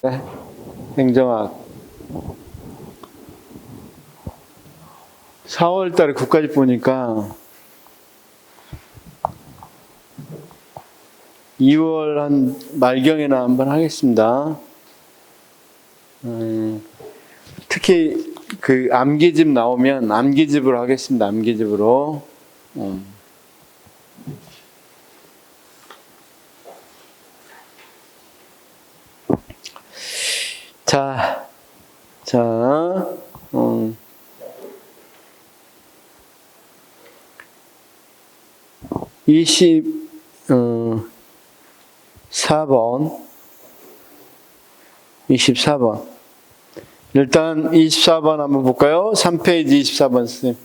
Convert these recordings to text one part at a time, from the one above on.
네, 행정학 4월 달에 국가직 보니까 2월 한 말경에나 한번 하겠습니다. 음, 특히 그 암기집 나오면 암기집으로 하겠습니다. 암기집으로. 음. 자, 자, 음. 이십, 어, 4번, 24번. 일단 24번 한번 볼까요? 3페이지 24번 선생님.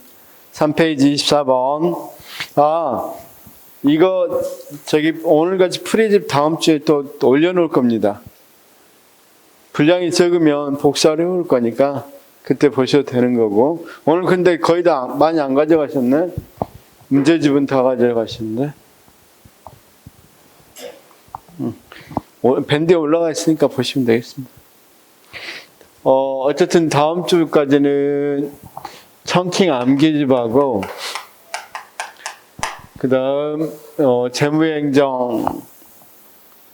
3페이지 24번. 아, 이거 저기 오늘같이 프리집 다음 주에 또, 또 올려놓을 겁니다. 분량이 적으면 복사를 해올 거니까 그때 보셔도 되는 거고. 오늘 근데 거의 다 많이 안 가져가셨네? 문제집은 다 가져가셨는데? 음. 오- 밴드에 올라가 있으니까 보시면 되겠습니다. 어, 어쨌든 다음 주까지는 청킹 암기집하고 그 다음 어, 재무행정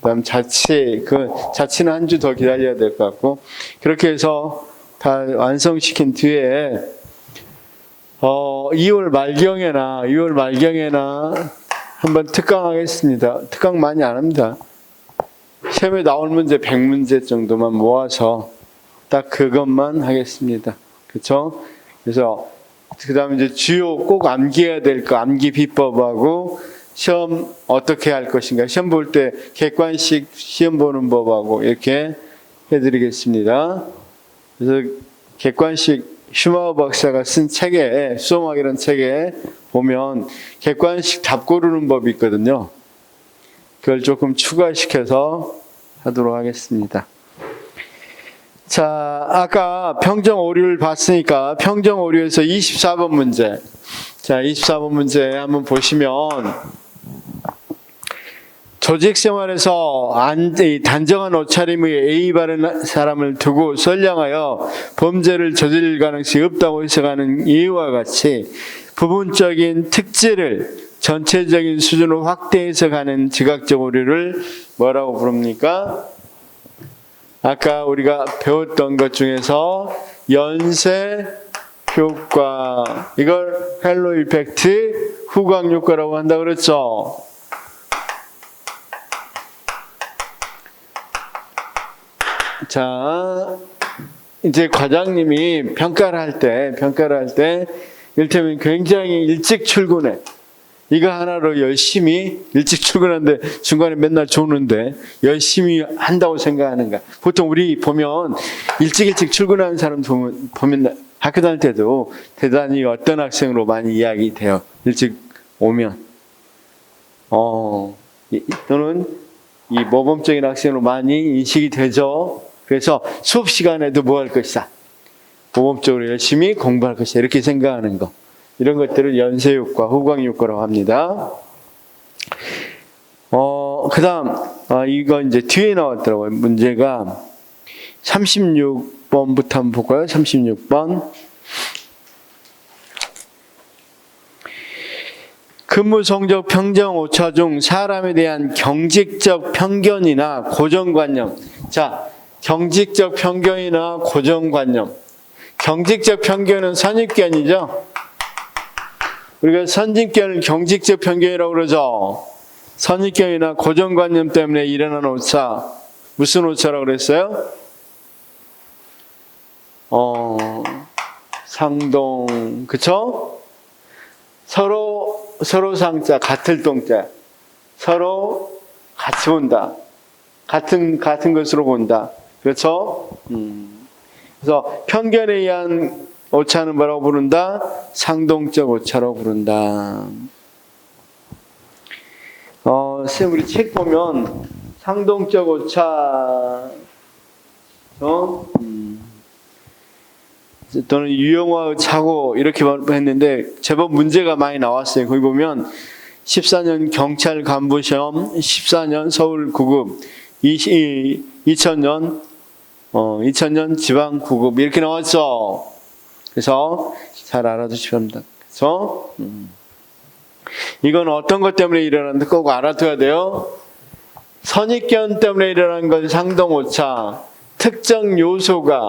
그다음 자치 그 자치는 한 주 더 기다려야 될 것 같고 그렇게 해서 다 완성시킨 뒤에 어 2월 말경에나 2월 말경에나 한번 특강하겠습니다. 특강 많이 안 합니다. 시험에 나올 문제 100문제 정도만 모아서 딱 그것만 하겠습니다. 그렇죠? 그래서 그다음에 이제 주요 꼭 암기해야 될 거 암기 비법하고 시험 어떻게 할 것인가 시험 볼 때 객관식 시험 보는 법하고 이렇게 해드리겠습니다. 그래서 객관식 슈마우 박사가 쓴 책에 수험학이라는 책에 보면 객관식 답 고르는 법이 있거든요. 그걸 조금 추가시켜서 하도록 하겠습니다. 자, 아까 평정 오류를 봤으니까 평정 오류에서 24번 문제. 자, 24번 문제 한번 보시면 조직 생활에서 단정한 옷차림의 예의 바른 사람을 두고 선량하여 범죄를 저지를 가능성이 없다고 해석하는 이유와 같이 부분적인 특질을 전체적인 수준으로 확대해서 가는 지각적 오류를 뭐라고 부릅니까? 아까 우리가 배웠던 것 중에서 연쇄 효과 이걸 헬로 이펙트 후광 효과라고 한다 그랬죠. 자, 이제 과장님이 평가를 할 때, 평가를 할 때, 일테면 굉장히 일찍 출근해. 이거 하나로 열심히 일찍 출근하는데 중간에 맨날 조는데 열심히 한다고 생각하는가. 보통 우리 보면 일찍 일찍 출근하는 사람 보면, 보면 학교 다닐 때도 대단히 어떤 학생으로 많이 이야기 돼요. 일찍 오면. 어, 이- 또는 이 모범적인 학생으로 많이 인식이 되죠. 그래서 수업 시간에도 뭐 할 것이다. 모범적으로 열심히 공부할 것이다. 이렇게 생각하는 거. 이런 것들을 연쇄효과, 후광효과라고 합니다. 어, 그 다음, 아, 이거 이제 뒤에 나왔더라고요. 문제가 36번부터 한번 볼까요? 36번. 근무 성적 평정 오차 중 사람에 대한 경직적 편견이나 고정관념. 자, 경직적 편견이나 고정관념. 경직적 편견은 선입견이죠. 우리가 선입견을 경직적 편견이라고 그러죠. 선입견이나 고정관념 때문에 일어나는 오차. 무슨 오차라고 그랬어요? 어, 상동, 그쵸? 서로, 서로 상자, 같을 동자. 서로 같이 본다. 같은, 같은 것으로 본다. 그렇죠? 음. 그래서 편견에 의한 오차는 뭐라고 부른다? 상동적 오차라고 부른다. 어, 쌤, 우리 책 보면 상동적 오차, 어? 음. 또는 유형화 차고 이렇게 했는데 제법 문제가 많이 나왔어요. 거기 보면 14년 경찰 간부 시험, 14년 서울 구급, 2000년 어, 2000년 지방 구급 이렇게 나왔죠. 그래서 잘 알아두시기 바랍니다. 그래서 음. 이건 어떤 것 때문에 일어나는데 꼭 알아둬야 돼요. 선입견 때문에 일어난 건 상동 오차. 특정 요소가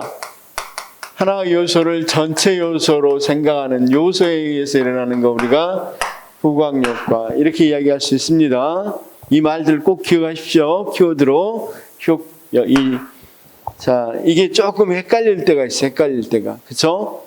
하나의 요소를 전체 요소로 생각하는 요소에 의해서 일어나는 거 우리가 후광효과 이렇게 이야기할 수 있습니다. 이 말들 꼭 기억하십시오. 키워드로 효, 이, 자 이게 조금 헷갈릴 때가 있어요. 헷갈릴 때가 그렇죠?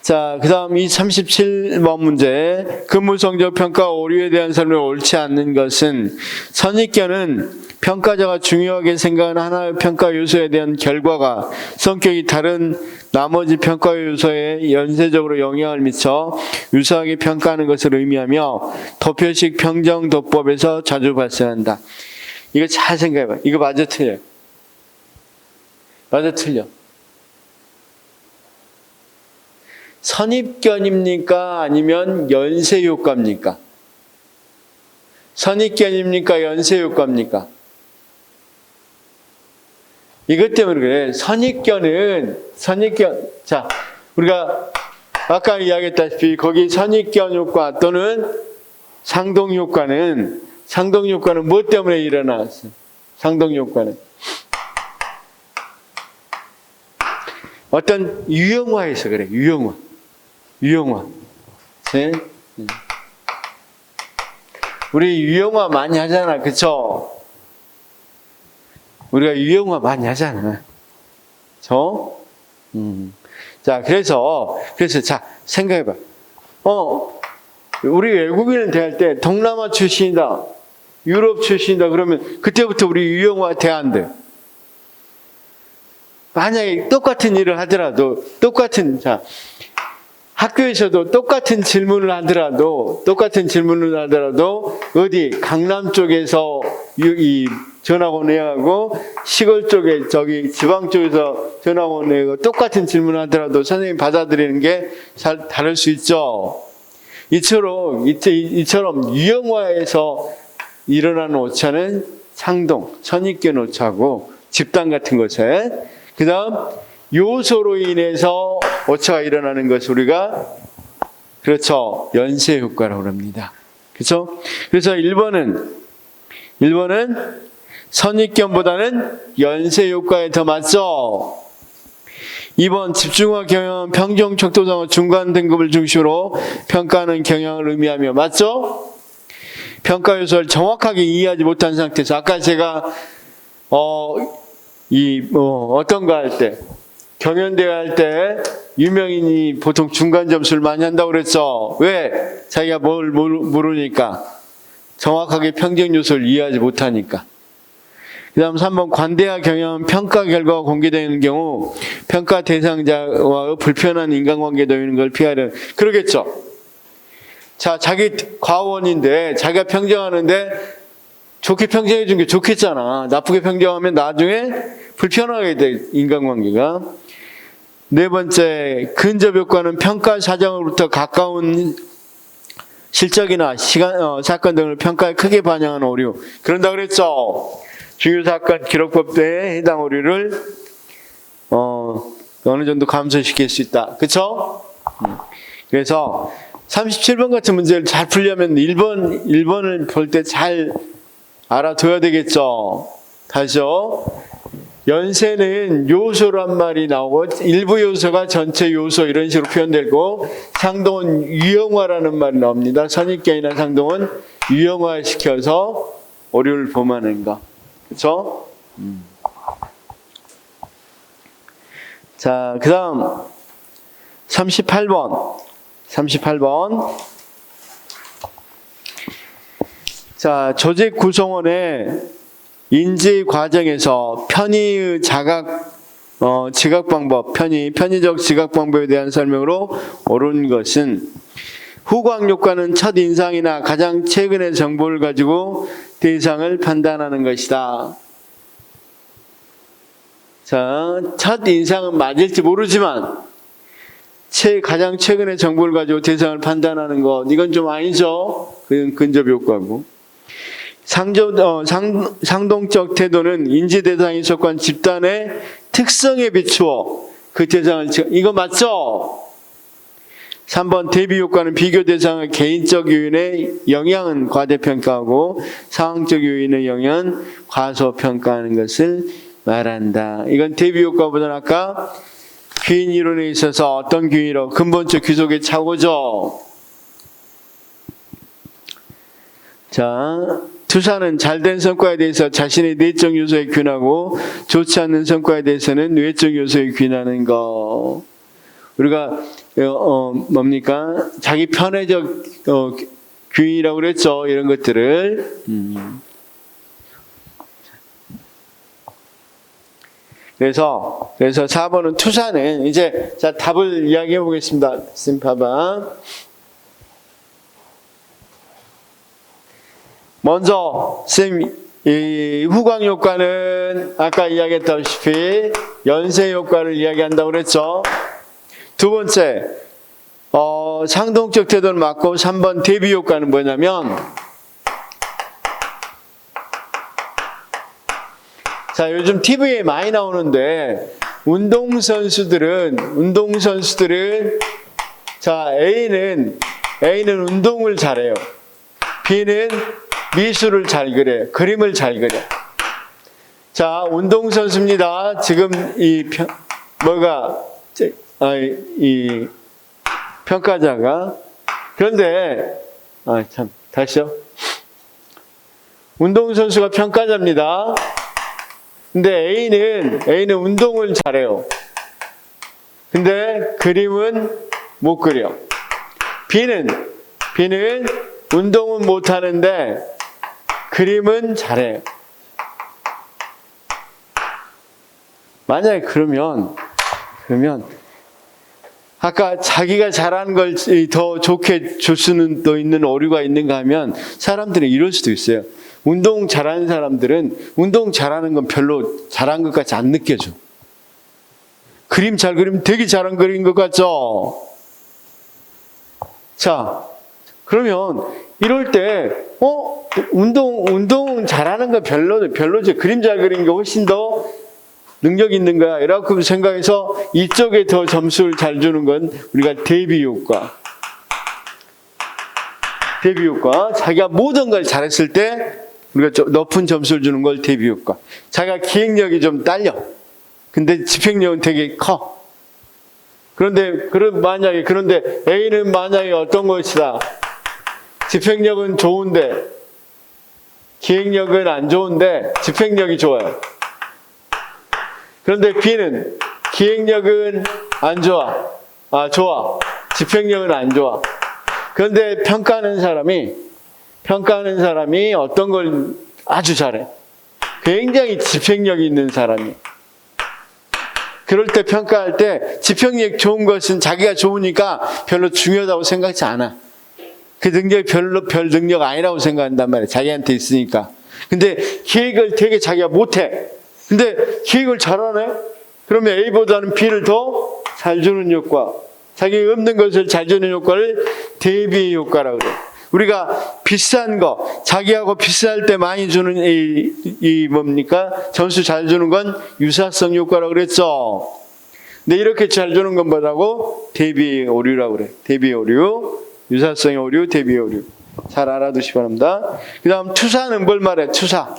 자, 그 다음 이 37번 문제. 근무성적 평가 오류에 대한 설명이 옳지 않는 것은 선입견은 평가자가 중요하게 생각하는 하나의 평가 요소에 대한 결과가 성격이 다른 나머지 평가 요소에 연쇄적으로 영향을 미쳐 유사하게 평가하는 것을 의미하며 도표식 평정도법에서 자주 발생한다. 이거 잘 생각해봐. 이거 맞아 틀려. 맞아 틀려. 선입견입니까? 아니면 연쇄효과입니까? 선입견입니까? 연쇄효과입니까? 이것 때문에 그래. 선입견은, 선입견, 자, 우리가 아까 이야기했다시피 거기 선입견 효과 또는 상동 효과는, 상동 효과는 무엇 때문에 일어났어? 상동 효과는. 어떤 유형화에서 그래, 유형화. 유형화. 네? 음. 우리 유형화 많이 하잖아, 그쵸? 우리가 유형화 많이 하잖아. 저? 음. 자, 그래서, 그래서, 자, 생각해봐. 어, 우리 외국인을 대할 때 동남아 출신이다, 유럽 출신이다, 그러면 그때부터 우리 유형화 대안 돼. 만약에 똑같은 일을 하더라도, 똑같은, 자, 학교에서도 똑같은 질문을 하더라도 똑같은 질문을 하더라도 어디 강남 쪽에서 유- 이 전학온 애하고 시골 쪽에 저기 지방 쪽에서 전학온 애하고 똑같은 질문을 하더라도 선생님 받아들이는 게 잘 다를 수 있죠. 이처럼 이- 이처럼 유형화에서 일어나는 오차는 상동, 선입견 오차고 집단 같은 것에 그 다음 요소로 인해서 오차가 일어나는 것을 우리가 그렇죠 연쇄 효과라고 합니다. 그렇죠? 그래서 1번은 1번은 선입견보다는 연쇄 효과에 더 맞죠. 2번 집중화 경영 평정 척도상의 중간 등급을 중심으로 평가하는 경향을 의미하며 맞죠? 평가 요소를 정확하게 이해하지 못한 상태에서 아까 제가 어 이 뭐 어 떤 거 할 때 경연대회 할 때 유명인이 보통 중간 점수를 많이 한다고 그랬죠. 왜? 자기가 뭘 모르- 모르니까 정확하게 평정 요소를 이해하지 못하니까. 그 다음 3번 관대화 경영 평가 결과가 공개되는 경우 평가 대상자와 불편한 인간관계 도있는 걸 피하려 그러겠죠. 자, 자기 과원인데 자기가 평정하는데 좋게 평정해 준 게 좋겠잖아. 나쁘게 평정하면 나중에 불편하게 돼, 인간관계가. 네 번째, 근접 효과는 평가 사정으로부터 가까운 실적이나 시간, 어, 사건 등을 평가에 크게 반영하는 오류. 그런다 그랬죠. 중요사건 기록법대에 해당 오류를, 어, 어느 정도 감소시킬 수 있다. 그쵸? 음. 그래서 37번 같은 문제를 잘 풀려면 1번, 1번을 볼 때 잘 알아둬야 되겠죠. 다시요. 연세는 요소란 말이 나오고 일부 요소가 전체 요소 이런 식으로 표현되고 상동은 유형화라는 말이 나옵니다. 선입견이나 상동은 유형화 시켜서 오류를 범하는 거. 그렇죠? 자, 그 다음 38번. 38번. 자, 조직 구성원의 인지 과정에서 편의 자각 어, 지각 방법, 편의 편의적 지각 방법에 대한 설명으로 옳은 것은 후광 효과는 첫 인상이나 가장 최근의 정보를 가지고 대상을 판단하는 것이다. 자, 첫 인상은 맞을지 모르지만 최 가장 최근의 정보를 가지고 대상을 판단하는 것 이건 좀 아니죠. 그건 근접 효과고. 상조, 어, 상, 상동적 태도는 인지 대상에 속한 집단의 특성에 비추어 그 대상을 지- 이거 맞죠? 3번 대비 효과는 비교 대상의 개인적 요인의 영향은 과대평가하고 상황적 요인의 영향은 과소평가하는 것을 말한다. 이건 대비 효과보다는 아까 귀인 이론에 있어서 어떤 귀인으로 근본적 귀속의 착오죠. 자, 투사는 잘된 성과에 대해서 자신의 내적 요소에 귀하고 좋지 않는 성과에 대해서는 외적 요소에 귀하는 거. 우리가 어, 어, 뭡니까 자기 편의적 어, 귀인이라고 그랬죠 이런 것들을 음. 그래서 그래서 4번은 투사는 이제 자 답을 이야기해 보겠습니다. 쌤 봐봐. 먼저 쌤이 후광 효과는 아까 이야기했다시피 연쇄 효과를 이야기한다고 그랬죠. 두 번째, 어, 상동적 태도는 맞고 3번 대비 효과는 뭐냐면 자, 요즘 TV에 많이 나오는데 운동선수들은 운동선수들은 자, A는 A는 운동을 잘해요. B는 미술을 잘 그래. 그림을 잘 그려. 자, 운동선수입니다. 지금 이 평, 뭐가 제- 아, 이, 이 평가자가 그런데 아 참 다시요. 운동선수가 평가자입니다. 근데 A는 A는 운동을 잘해요. 근데 그림은 못 그려. B는 B는 운동은 못 하는데 그림은 잘해요. 만약에 그러면 그러면 아까 자기가 잘하는 걸 더 좋게 줄 수는 또 있는 오류가 있는가 하면 사람들은 이럴 수도 있어요. 운동 잘하는 사람들은 운동 잘하는 건 별로 잘한 것 같이 안 느껴져. 그림 잘 그리면 되게 잘한 그린 것 같죠? 자, 그러면 이럴 때, 어, 운동, 운동 잘하는 거 별로, 별로지. 그림 잘 그리는 게 훨씬 더 능력 있는 거야. 이라고 생각해서 이쪽에 더 점수를 잘 주는 건 우리가 대비 효과. 대비 효과. 자기가 모든 걸 잘했을 때 우리가 좀 높은 점수를 주는 걸 대비 효과. 자기가 기획력이 좀 딸려. 근데 집행력은 되게 커. 그런데 그런 만약에 그런데 A는 만약에 어떤 것이다. 집행력은 좋은데 기획력은 안 좋은데 집행력이 좋아요. 그런데 B는 기획력은 안 좋아. 아, 좋아. 집행력은 안 좋아. 그런데 평가하는 사람이, 평가하는 사람이 어떤 걸 아주 잘해. 굉장히 집행력이 있는 사람이. 그럴 때 평가할 때 집행력 좋은 것은 자기가 좋으니까 별로 중요하다고 생각하지 않아. 그 능력이 별로 별 능력 아니라고 생각한단 말이야. 자기한테 있으니까. 근데 기획을 되게 자기가 못해. 근데 기획을 잘하네? 그러면 A보다는 B를 더 잘 주는 효과. 자기 없는 것을 잘 주는 효과를 대비 효과라고 그래. 우리가 비싼 거, 자기하고 비쌀 때 많이 주는 이, 이 뭡니까? 점수 잘 주는 건 유사성 효과라고 그랬죠. 근데 이렇게 잘 주는 건 뭐라고? 대비 오류라고 그래. 대비 오류, 유사성의 오류, 대비 오류. 잘 알아두시 기 바랍니다. 그 다음 투사는 뭘 말해? 투사.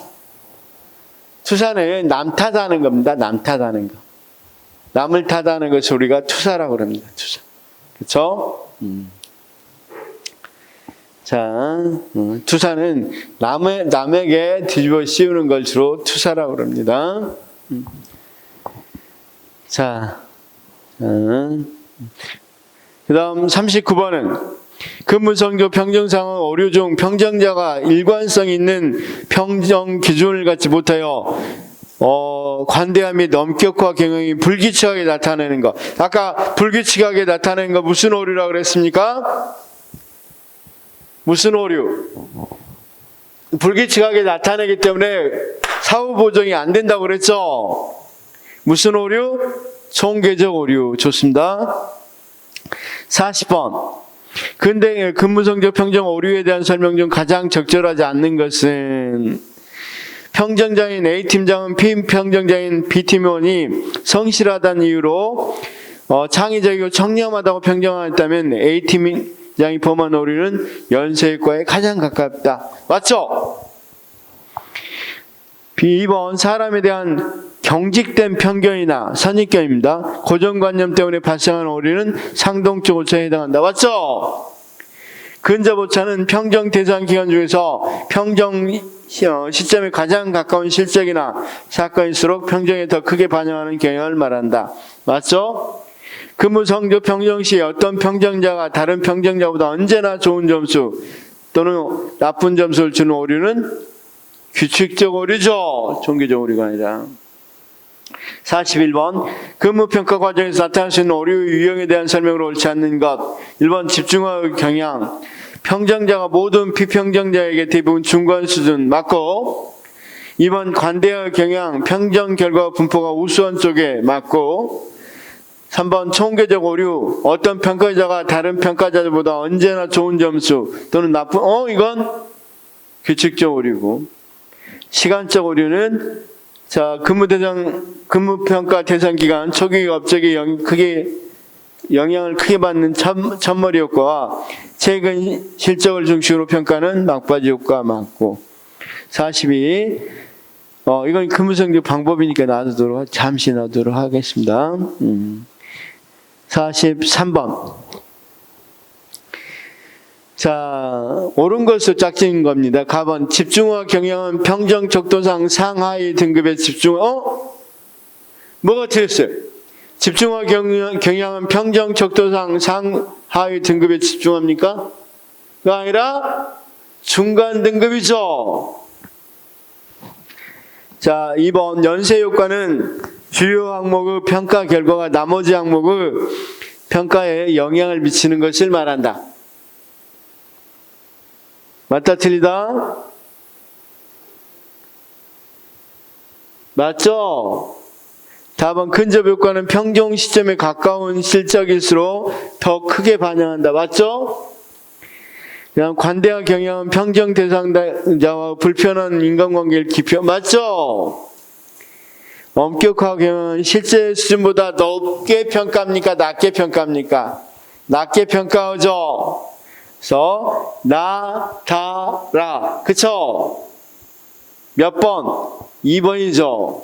투사는 남 탓하는 겁니다. 남 탓하는 거. 남을 탓하는 것을 우리가 투사라고 합니다. 투사. 그렇죠? 자, 음, 투사는 남의, 남에게 뒤집어 씌우는 걸 주로 투사라고 합니다. 음. 자, 그 다음 39번은 근무성조 평정상은 오류 중 평정자가 일관성 있는 평정 기준을 갖지 못하여 어, 관대함 및 엄격화 경영이 불규칙하게 나타내는 것. 아까 불규칙하게 나타내는 거 무슨 오류라고 그랬습니까? 무슨 오류? 불규칙하게 나타내기 때문에 사후 보정이 안 된다고 그랬죠? 무슨 오류? 총계적 오류. 좋습니다. 40번. 근데 근무성적 평정 오류에 대한 설명 중 가장 적절하지 않는 것은 평정자인 A팀장은 비평정자인 B팀원이 성실하다는 이유로 어, 창의적이고 청렴하다고 평정하였다면 A팀 장이 범한 오류는 연쇄과에 가장 가깝다. 맞죠? B2번 사람에 대한 경직된 편견이나 선입견입니다. 고정관념 때문에 발생한 오류는 상동적 오차에 해당한다. 맞죠? 근접 오차는 평정 대상 기간 중에서 평정 시- 어, 시점에 가장 가까운 실적이나 사건일수록 평정에 더 크게 반영하는 경향을 말한다. 맞죠? 근무 성적 평정 시 어떤 평정자가 다른 평정자보다 언제나 좋은 점수 또는 나쁜 점수를 주는 오류는 규칙적 오류죠. 종교적 오류가 아니라. 41번 근무평가 과정에서 나타날 수 있는 오류 유형에 대한 설명으로 옳지 않는 것. 1번 집중화의 경향. 평정자가 모든 비평정자에게 대부분 중간 수준. 맞고. 2번 관대의 경향. 평정 결과 분포가 우수한 쪽에 맞고 3번 총계적 오류 어떤 평가자가 다른 평가자들보다 언제나 좋은 점수 또는 나쁜 어 이건 규칙적 오류고 시간적 오류는 자 근무 대상 근무 평가 대상 기간 초기 업적에 영, 크게 영향을 크게 받는 첫, 첫머리 효과와 최근 실적을 중심으로 평가는 막바지 효과 맞고 42 어, 이건 근무 성적 방법이니까 놔두도록 잠시 놔두도록 하겠습니다. 음. 43번 자, 옳은 것으로 짝진 겁니다. 가번 집중화 경향은 평정 척도상 상하이 등급의 집중 어? 뭐가 틀렸어요? 집중화 경향, 경향은 평정 척도상 상하이 등급에 집중합니까? 가 아니라 중간 등급이죠. 자, 2번 연쇄 효과는 주요 항목의 평가 결과가 나머지 항목의 평가에 영향을 미치는 것을 말한다. 맞다 틀리다? 맞죠? 답은 근접 효과는 평정 시점에 가까운 실적일수록 더 크게 반영한다. 맞죠? 그냥 관대화 경향은 평정 대상자와 불편한 인간관계를 깊여 맞죠? 경향은 실제 수준보다 높게 평가합니까? 낮게 평가합니까? 낮게 평가하죠. 그래서 나타라 그쵸? 몇 번? 2번이죠.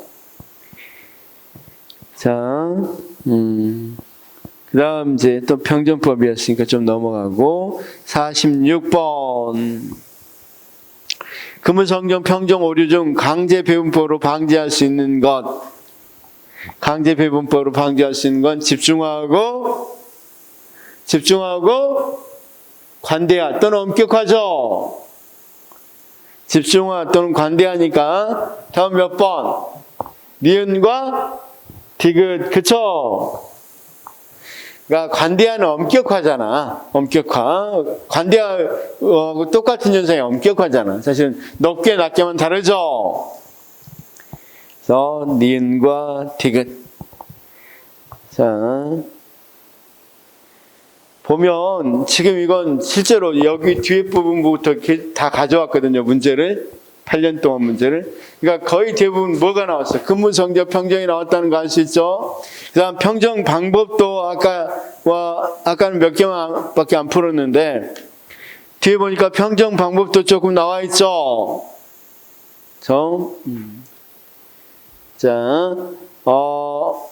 자, 음. 그 다음 이제 또 평정법이었으니까 좀 넘어가고 46번 금은성경 평정 오류 중 강제 배분법으로 방지할 수 있는 것 강제 배분법으로 방지할 수 있는 건 집중하고 집중하고 관대화 또는 엄격하죠 집중화 또는 관대하니까 다음 몇 번? 니은과 디귿 그쵸? 그러니까 관대화는 엄격하잖아. 엄격화. 관대화 어, 똑같은 현상이 엄격하잖아. 사실 높게 낮게만 다르죠. 그래서 니은과 디귿. 자 보면 지금 이건 실제로 여기 뒤에 부분부터 다 가져왔거든요. 문제를 8년 동안 문제를. 그러니까 거의 대부분 뭐가 나왔어요? 근무 성적 평정이 나왔다는 거 알 수 있죠? 그 다음 평정 방법도 아까와, 아까는 몇 개만 밖에 안 풀었는데, 뒤에 보니까 평정 방법도 조금 나와 있죠? 저, 음. 자, 어,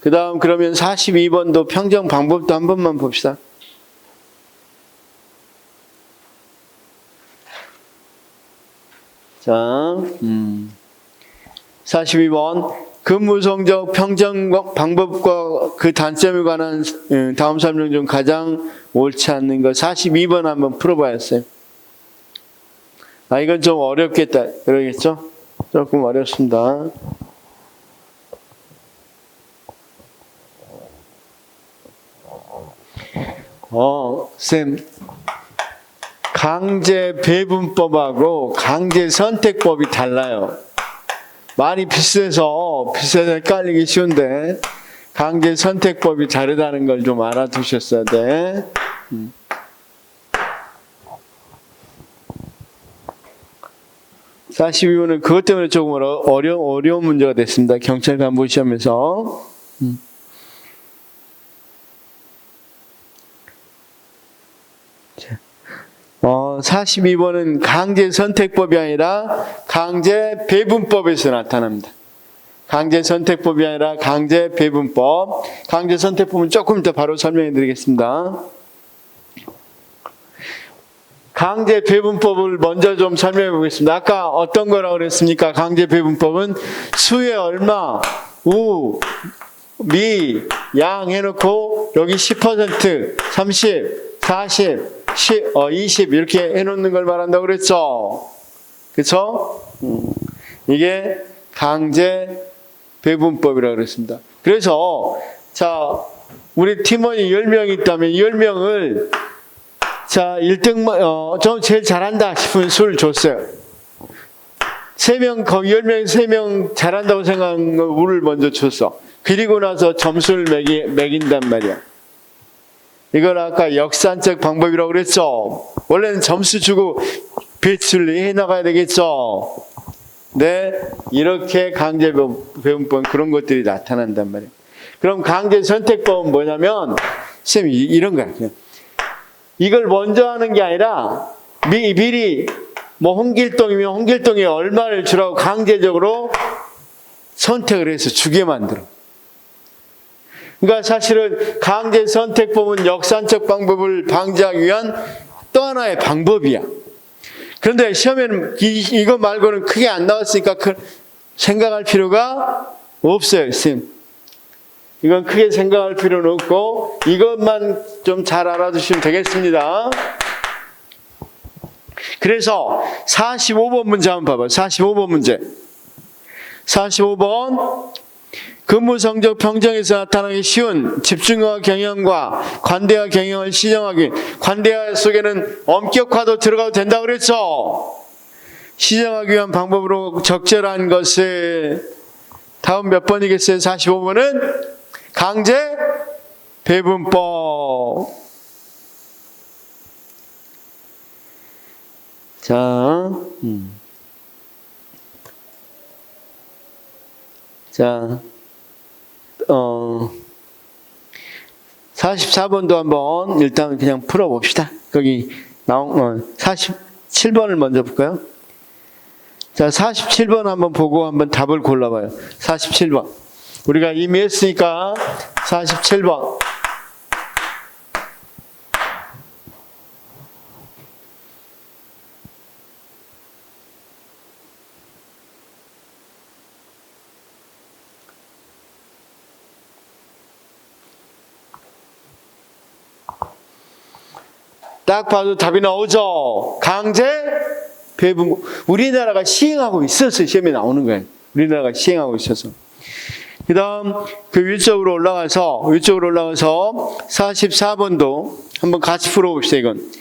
그 다음 그러면 42번도 평정 방법도 한 번만 봅시다. 자, 음. 42번 근무성적 평정 방법과 그 단점에 관한 음, 다음 설명 중 가장 옳지 않는 거 42번 한번 풀어봐야겠어요. 아 이건 좀 어렵겠다 그러겠죠? 조금 어렵습니다. 어, 쌤 강제 배분법하고 강제 선택법이 달라요. 많이 비슷해서 비슷해서 헷갈리기 쉬운데 강제 선택법이 다르다는 걸 좀 알아두셨어야 돼. 음. (42번은) 그것 때문에 조금 어려, 어려, 어려운 문제가 됐습니다 경찰 간부 시험에서 음. 자, 어, 42번은 강제 선택법이 아니라 강제 배분법에서 나타납니다. 강제 선택법이 아니라 강제 배분법. 강제 선택법은 조금 이따 바로 설명해 드리겠습니다. 강제 배분법을 먼저 좀 설명해 보겠습니다. 아까 어떤 거라고 그랬습니까? 강제 배분법은 수에 얼마, 우, 미, 양 해놓고 여기 10%, 30, 40, 10, 어, 20 이렇게 해놓는 걸 말한다고 그랬죠. 그쵸? 음, 이게 강제 배분법이라고 그랬습니다. 그래서 자 우리 팀원이 10명 있다면 10명을 자 1등 어, 좀 제일 잘한다 싶은 술 줬어요. 3명 거기 10명 3명 잘한다고 생각한 거 우를 먼저 줬어. 그리고 나서 점수를 매기, 매긴단 말이야. 이걸 아까 역산적 방법이라고 그랬죠. 원래는 점수 주고 배출을 해 나가야 되겠죠. 네, 이렇게 강제 배분법 그런 것들이 나타난단 말이에요. 그럼 강제 선택법은 뭐냐면 쌤 이런 거야. 이걸 먼저 하는 게 아니라 미, 미리 뭐 홍길동이면 홍길동에 얼마를 주라고 강제적으로 선택을 해서 주게 만들어. 그러니까 사실은 강제 선택법은 역산적 방법을 방지하기 위한 또 하나의 방법이야. 그런데 시험에는 이, 이거 말고는 크게 안 나왔으니까 그 생각할 필요가 없어요, 쌤. 이건 크게 생각할 필요는 없고 이것만 좀 잘 알아두시면 되겠습니다. 그래서 45번 문제 한번 봐봐요. 45번 문제. 45번 근무 성적 평정에서 나타나기 쉬운 집중화 경영과 관대화 경영을 시정하기 관대화 속에는 엄격화도 들어가도 된다고 그랬죠. 시정하기 위한 방법으로 적절한 것을 다음 몇 번이겠어요? 45번은 강제 배분법. 자, 음. 자, 어, 44번도 한번 일단 그냥 풀어봅시다. 거기 나온, 어, 47번을 먼저 볼까요? 자, 47번 한번 보고 한번 답을 골라봐요. 47번. 우리가 이미 했으니까 47번. 딱 봐도 답이 나오죠. 강제 배분. 우리나라가 시행하고 있어서 시험에 나오는 거예요. 우리나라가 시행하고 있어서. 그 다음 그 위쪽으로 올라가서 위쪽으로 올라가서 44번도 한번 같이 풀어봅시다 이건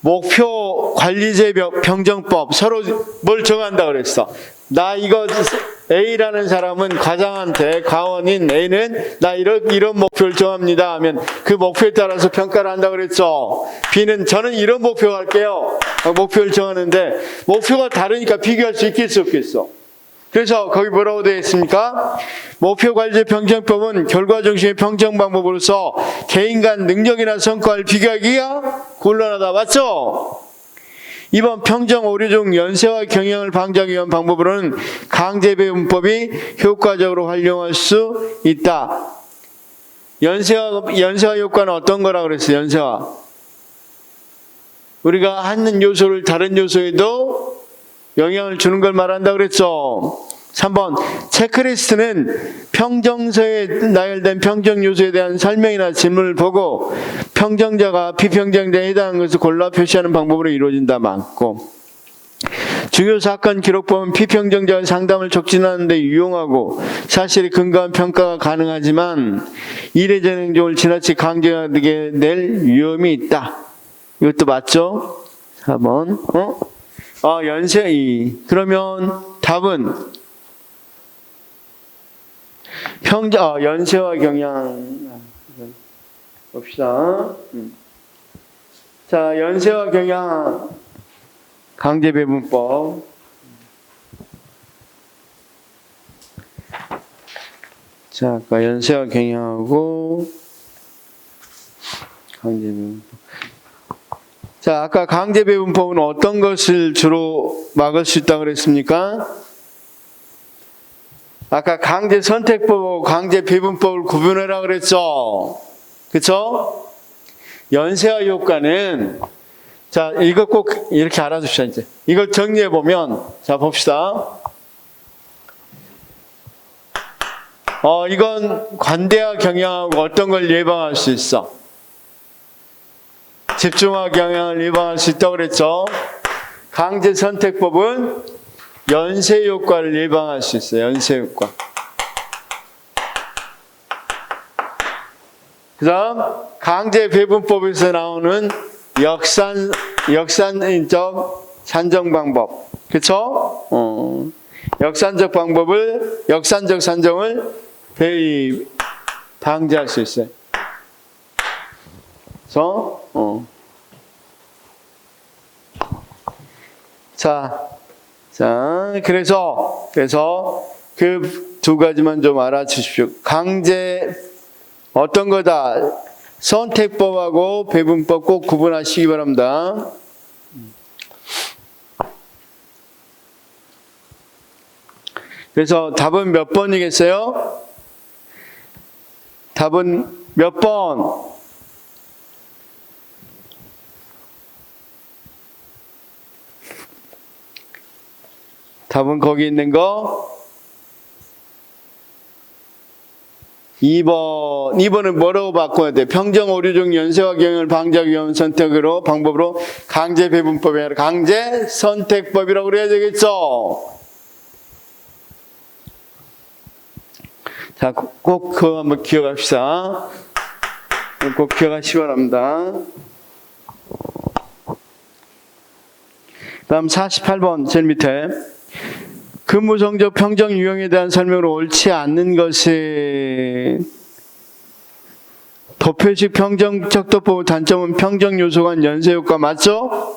목표 관리제 평정법 서로 뭘 정한다 그랬어 나 이거 A라는 사람은 과장한테 가원인 A는 나 이런 이런 목표를 정합니다 하면 그 목표에 따라서 평가를 한다 그랬죠 B는 저는 이런 목표 할게요 목표를 정하는데 목표가 다르니까 비교할 수 있겠어 없겠어 그래서 거기 뭐라고 되어 있습니까? 목표 관리 평정법은 결과 중심의 평정 방법으로서 개인 간 능력이나 성과를 비교하기가 곤란하다. 맞죠? 이번 평정 오류 중 연쇄와 경영을 방지하기 위한 방법으로는 강제 배분법이 효과적으로 활용할 수 있다. 연쇄화, 연쇄화 효과는 어떤 거라 그랬어요? 연쇄화. 우리가 하는 요소를 다른 요소에도 영향을 주는 걸 말한다 그랬죠. 3번 체크리스트는 평정서에 나열된 평정 요소에 대한 설명이나 질문을 보고 평정자가 비평정자에 해당하는 것을 골라 표시하는 방법으로 이루어진다 맞고 중요 사건 기록법은 피평정자의 상담을 촉진하는 데 유용하고 사실에 근거한 평가가 가능하지만 이례적 행동을 지나치 강조하게 낼 위험이 있다. 이것도 맞죠? 4번 어? 어, 연세 2. 그러면 답은 평자 어, 연세와 경향 봅시다. 음. 자, 연세와 경향 강제 배분법. 자, 아까 연세와 경향하고 강제 배분법. 자, 아까 강제 배분법은 어떤 것을 주로 막을 수 있다고 그랬습니까? 아까 강제 선택법하고 강제 배분법을 구분하라 그랬죠. 그쵸? 연세와 효과는 자, 이거 꼭 이렇게 알아두시죠, 이제. 이걸 정리해 보면 자, 봅시다. 어, 이건 관대와 경향하고 어떤 걸 예방할 수 있어? 집중화 경향을 예방할 수 있다고 그랬죠. 강제 선택법은 연쇄 효과를 예방할 수 있어요. 연쇄 효과. 그다음 강제 배분법에서 나오는 역산 역산적 산정 방법. 그렇죠? 어. 역산적 방법을 역산적 산정을 배 방지할 수 있어요. 그래서 어. 자, 자, 그래서 그래서 그 두 가지만 좀 알아주십시오. 강제 어떤 거다 선택법하고 배분법 꼭 구분하시기 바랍니다. 그래서 답은 몇 번이겠어요? 답은 몇 번? 답은 거기 있는 거 2번. 2번은 뭐라고 바꿔야 돼? 평정 오류 중 연쇄와 경영을 방지하기 위한 선택으로, 방법으로 강제 배분법이 아니라 강제 선택법이라고 그래야 되겠죠? 자, 꼭- 꼭 그거 한번 기억합시다. 꼭 기억하시기 바랍니다. 다음 48번, 제일 밑에. 근무성적 평정 유형에 대한 설명으로 옳지 않는 것이 도표식 평정 척도법 단점은 평정 요소간 연쇄 효과 맞죠?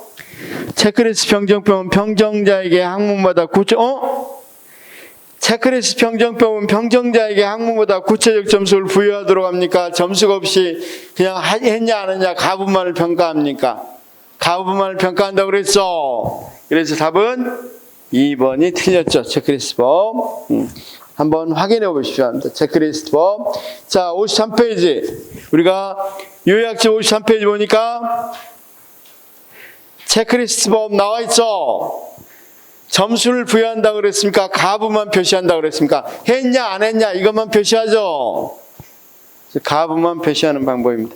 체크리스트 평정법은 평정자에게 항목마다 구체 어? 체크리스트 평정법은 평정자에게 항목마다 구체적 점수를 부여하도록 합니까? 점수가 없이 그냥 하- 했냐 안 했냐 가분만을 평가합니까? 가분만을 평가한다고 그랬어. 그래서 답은 2번이 틀렸죠. 체크리스트 법. 음, 한번 확인해 보십시오. 합니다. 체크리스트 법. 자, 53페이지. 우리가 요약지 53페이지 보니까 체크리스트 법 나와 있죠. 점수를 부여한다고 그랬습니까? 가부만 표시한다고 그랬습니까? 했냐 안 했냐 이것만 표시하죠. 가부만 표시하는 방법입니다.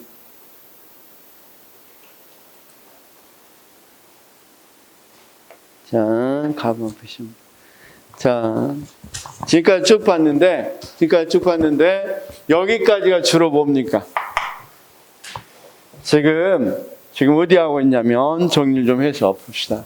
자, 가부만 표시입니다. 자, 지금까지 쭉 봤는데, 지금까지 쭉 봤는데, 여기까지가 주로 뭡니까? 지금, 지금 어디 하고 있냐면, 정리를 좀 해서 봅시다.